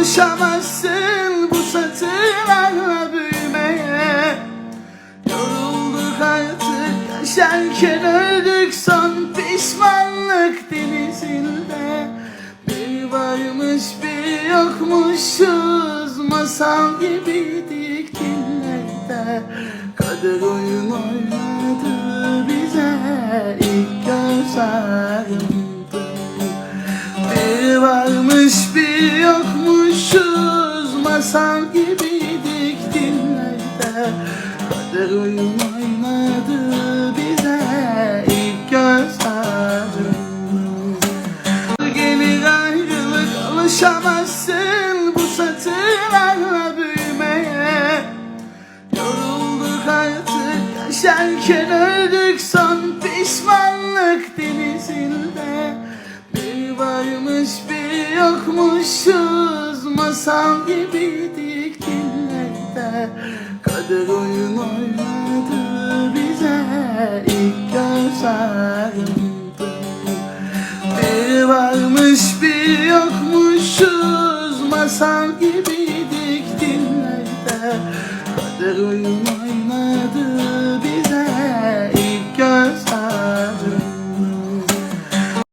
Alışamazsın bu satırlarla büyümeye. Yorulduk artık yaşarken öldük son pişmanlık denizinde. Bir varmış bir yokmuşuz masal gibiydik dillerde. Kader oyun oynadı bize ilk göz Masal gibiydik dinlerde. Kader oyun oynadı bize ilk göz ağrımda Gelir ayrılık alışamazsın Bu satırlarla büyümeye. Yorulduk artık yaşarken öldük son pişmanlık denizinde. Bir varmış bir yokmuşuz masal gibiydik dinlerde Kader oyun oynadı bize ilk göz ağrımdı bir varmış bir yokmuşuz Masal gibiydik dinlerde Kader oyun